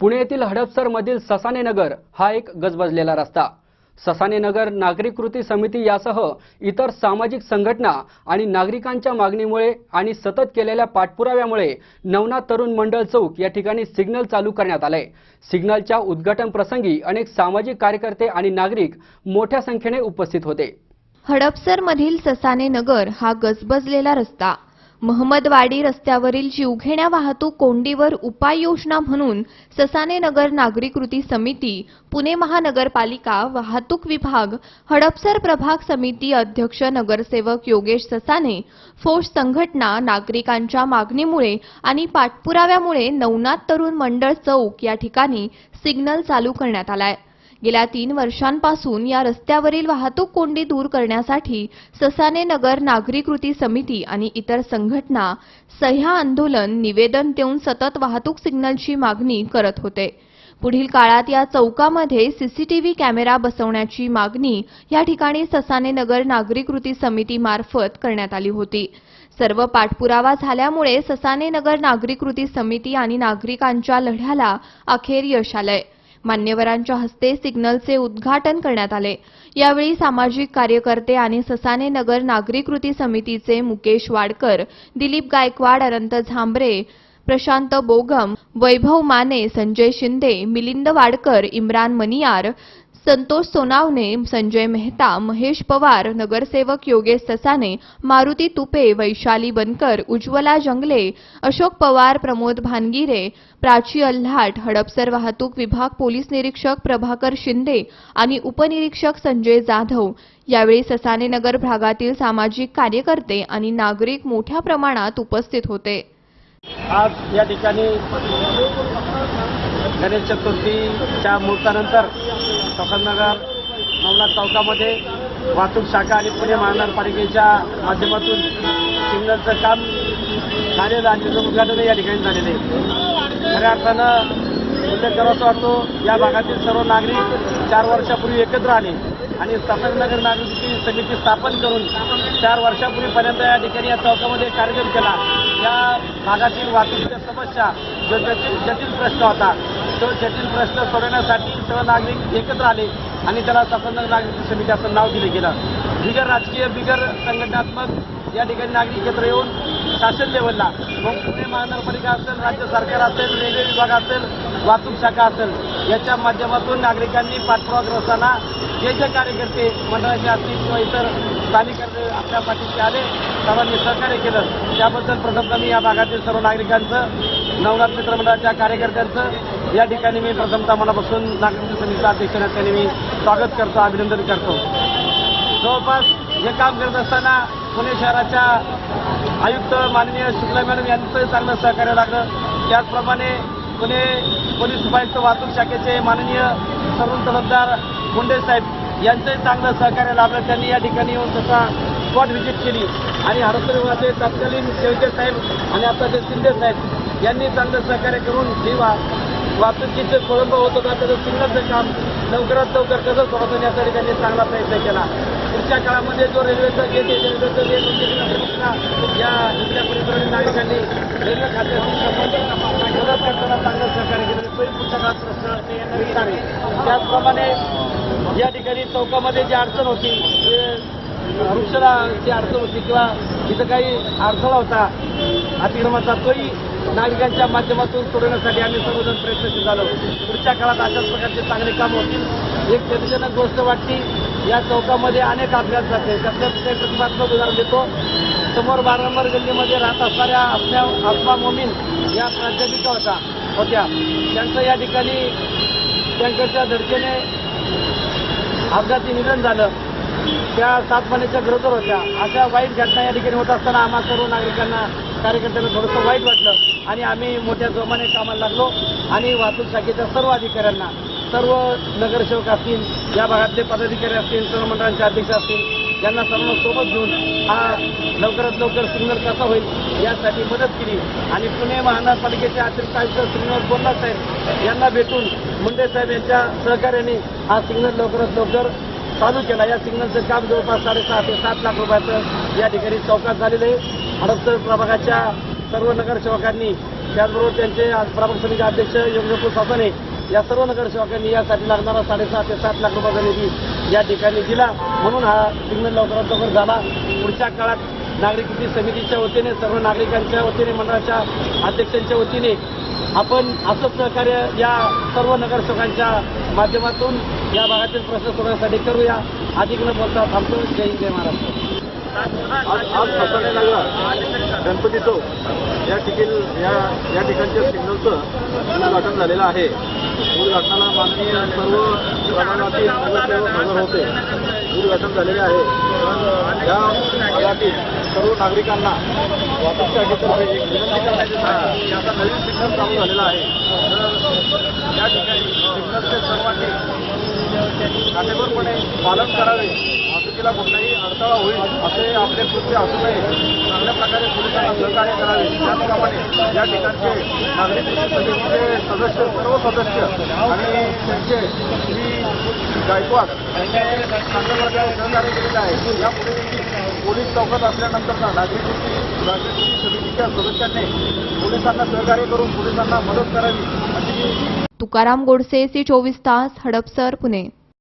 पुणे येथील हडपसरमधील ससाने नगर हा एक गजबजलेला रस्ता. ससाने नगर नागरिक कृती समिती यासह इतर सामाजिक संघटना आणि नागरिकांच्या मागणीमुळे आणि सतत केलेल्या पाठपुराव्यामुळे नवनाथ तरुण मंडळ चौक या ठिकाणी सिग्नल चालू करण्यात आलंय. सिग्नलच्या उद्घाटन प्रसंगी अनेक सामाजिक कार्यकर्ते आणि नागरिक मोठ्या संख्येने उपस्थित होते. हडपसरमधील ससाने नगर हा गजबजलेला रस्ता. महमदवाडी रस्त्यावरील जीवघेण्या वाहतूक कोंडीवर उपाययोजना म्हणून ससाने नगर नागरी कृती समिती पुणे महानगरपालिका वाहतूक विभाग हडपसर प्रभाग समिती अध्यक्ष नगरसेवक योगेश ससाने फोर्स संघटना नागरिकांच्या मागणीमुळे आणि पाठपुराव्यामुळे नवनाथ तरुण मंडळ चौक या ठिकाणी सिग्नल चालू करण्यात आलाय. गेल्या तीन वर्षांपासून या रस्त्यावरील वाहतूक कोंडी दूर करण्यासाठी ससाने नगर नागरी कृती समिती आणि इतर संघटना सह्या आंदोलन निवेदन देऊन सतत वाहतूक सिग्नलची मागणी करत होते. पुढील काळात या चौकामध्ये सीसीटीव्ही कॅमेरा बसवण्याची मागणी या ठिकाणी ससाने नगर नागरी कृती समितीमार्फत करण्यात आली होती. सर्व पाठपुरावा झाल्यामुळे ससाने नगर नागरी कृती समिती आणि नागरिकांच्या लढ्याला अखेर यश आलंय. मान्यवरांच्या हस्ते सिग्नलचे उद्घाटन करण्यात आले. यावेळी सामाजिक कार्यकर्ते आणि ससाने नगर नागरिक कृती समितीचे मुकेश वाडकर दिलीप गायकवाड अनंत झांबरे प्रशांत बोगम वैभव माने संजय शिंदे मिलिंद वाडकर इम्रान मनियार संतोष सोनावणे संजय मेहता महेश पवार नगरसेवक योगेश ससाने मारुती तुपे वैशाली बनकर उज्ज्वला जंगले अशोक पवार प्रमोद भानगिरे प्राची अल्हाट हडपसर वाहतूक विभाग पोलीस निरीक्षक प्रभाकर शिंदे आणि उपनिरीक्षक संजय जाधव. यावेळी ससाने नगर भागातील सामाजिक कार्यकर्ते आणि नागरिक मोठ्या प्रमाणात उपस्थित होते. आज या ठिकाणी गणेश चतुर्थीच्या मुहूर्तानंतर सफरनगर नवनाथ चौकामध्ये वाहतूक शाखा आणि पुणे महानगरपालिकेच्या माध्यमातून सिग्नलचं काम ठाणे आणि उद्घाटन या ठिकाणी झालेलं आहे. खऱ्या अर्थानं उल्लेख करावासा वाटतो या भागातील सर्व नागरिक चार वर्षापूर्वी एकत्र आले. आणि सफरनगर नागरिक समिती स्थापन करून चार वर्षापूर्वीपर्यंत या ठिकाणी या चौकामध्ये कार्यक्रम केला. या भागातील वाहतुकीच्या समस्या जो जटिल जटिल प्रश्न होता तो जटिल प्रश्न सोडवण्यासाठी सर्व नागरिक एकत्र आले आणि त्याला सफरनगर नागरिक समिती असं नाव दिलं गेलं. बिगर राजकीय बिगर संघटनात्मक या ठिकाणी नागरिक एकत्र येऊन शासन लेवलला. मग पुणे महानगरपालिका असेल राज्य सरकार असेल रेल्वे विभाग असेल वाहतूक शाखा असेल याच्या माध्यमातून नागरिकांनी पाठपुरावा करत असताना जे जे कार्यकर्ते मंडळाचे असतील किंवा इतर स्थानिक आपल्या पाठीशी आले सर्वांनी सहकार्य केलं. त्याबद्दल प्रथमतः मी या भागातील सर्व नागरिकांचं नवनाथ मित्र मंडळाच्या कार्यकर्त्यांचं या ठिकाणी मी प्रथमतः मनापासून नागरिक समितीचा अध्यक्ष त्यांनी मी स्वागत करतो अभिनंदन करतो. जवळपास हे काम करत असताना पुणे शहराच्या आयुक्त माननीय शुक्ला मॅडम यांचंही चांगलं सहकार्य लागलं. त्याचप्रमाणे पुणे पोलीस उपायुक्त वाहतूक शाखेचे माननीय तरुण तलबदार मुंडे साहेब यांचंही चांगलं सहकार्य लाभलं. त्यांनी या ठिकाणी येऊन तसा स्पॉट व्हिजिट केली. आणि हडपसर विभागाचे तत्कालीन शेवटे साहेब आणि आताचे शिंदे साहेब यांनी चांगलं सहकार्य करून ही वाहतुकीचं कोळंब खोळंब होत होता. त्याचं सिग्नलचं काम लवकरात लवकर कसं सोडवतं यासाठी त्यांनी चांगला प्रयत्न केला. पुढच्या काळामध्ये जो रेल्वेचा गेट आहे रेल्वेचं गेट म्हणजे या इथल्या परिसरातील नागरिकांनी रेल्वे खात्याशी संबंधित मदत करताना चांगलं सहकार्य केलं. तरी पुढच्या काळात प्रश्न येणार आहे. त्याचप्रमाणे या ठिकाणी चौकामध्ये जी अडचण होती ते जी अडचण होती किंवा इथं काही अडथळा होता अतिक्रमणाचा तोही नागरिकांच्या माध्यमातून सोडवण्यासाठी आम्ही सर्वजण प्रयत्नशील झालो. पुढच्या काळात अशाच प्रकारचे चांगले काम होतील. एक चिंतजनक गोष्ट वाटली या चौकामध्ये अनेक अपघात जाते त्यातल्या ते प्रतिमात्मक उदाहरण देतो. समोर बारांबर गल्लीमध्ये राहत असणाऱ्या असल्या आत्मा मोमीन या प्राध्यापिका होता होत्या. त्यांचं या ठिकाणी टँकरच्या धडकेने अपघाती निधन झालं. त्या सात महिन्याच्या गरोदर होत्या. अशा वाईट घटना या ठिकाणी होत असताना आम्हा सर्व नागरिकांना कार्यकर्त्यांना थोडंसं वाईट वाटलं आणि आम्ही मोठ्या जोमाने कामाला लागलो आणि वाहतूक शाखेच्या सर्व अधिकाऱ्यांना सर्व नगरसेवक असतील या भागातले पदाधिकारी असतील सर्व मंडळांचे अध्यक्ष असतील यांना सर्वांना सोबत घेऊन हा लवकरात लवकर सिग्नल कसा होईल यासाठी मदत केली. आणि पुणे महानगरपालिकेचे अतिरिक्त आयुक्त श्रीनिवास बोल्ला साहेब यांना भेटून मुंडे साहेब यांच्या सहकार्याने हा सिग्नल लवकरात लवकर चालू केला. या सिग्नलचं काम जवळपास साडेसहा ते सात लाख रुपयाचं या ठिकाणी चौकात झालेलं आहे. हडपसर प्रभागाच्या सर्व नगरसेवकांनी त्याचबरोबर त्यांचे प्रभाग प्रमुख समिती अध्यक्ष योगेश्वर सासाने या सर्व नगरसेवकांनी यासाठी लागणारा साडेसहा ते सात लाख रुपयाचा निधी या ठिकाणी दिला. म्हणून हा सिग्नल लवकरात लवकर झाला. पुढच्या काळात नागरिक कृती समितीच्या वतीने सर्व नागरिकांच्या वतीने मंडळाच्या अध्यक्षांच्या वतीने आपण असंच सहकार्य या सर्व नगरसेवकांच्या माध्यमातून या भागातील प्रश्न सोडवण्यासाठी करूया. अधिक न बोलता थांबतो. जय हिंद जय महाराष्ट्र. आज आज ससाणे नगर गणपती चौक या ठिकाणी या या ठिकाणच्या सिग्नलचं उद्घाटन झालेलं आहे. उद्घाटनाला माननीय सर्व प्रमाणातील नगरसेवक हजर होते. उद्घाटन झालेले आहे. या भागातील सर्व नागरिकांना वाहतूक शाखेतर्फे एक विनंती करण्यात आता नवीन सिग्नल चालू झालेला आहे. तर या ठिकाणी सिग्नलचे सर्वांनी काटेकोरपणे पालन करावे. वाहतुकीला कोणताही अडथळा होईल असे आपले कृत्य असू नये. चांगल्या प्रकारे पोलिसांना सहकार्य करावे. त्याचप्रमाणे या ठिकाणचे नागरिक समितीचे सदस्य सर्व सदस्य आणि त्यांचे श्री गायकवाड यांनी चांगल्या प्रकारे सहकार्य केलेलं आहे. यापुढे देखील पोलीस चौकात असल्यानंतरचा नागरिक नागरिक समितीच्या सदस्यांनी पोलिसांना सहकार्य करून पोलिसांना मदत करावी अशी तुकाराम गोडसे सी चोवीस तास हडपसर पुणे.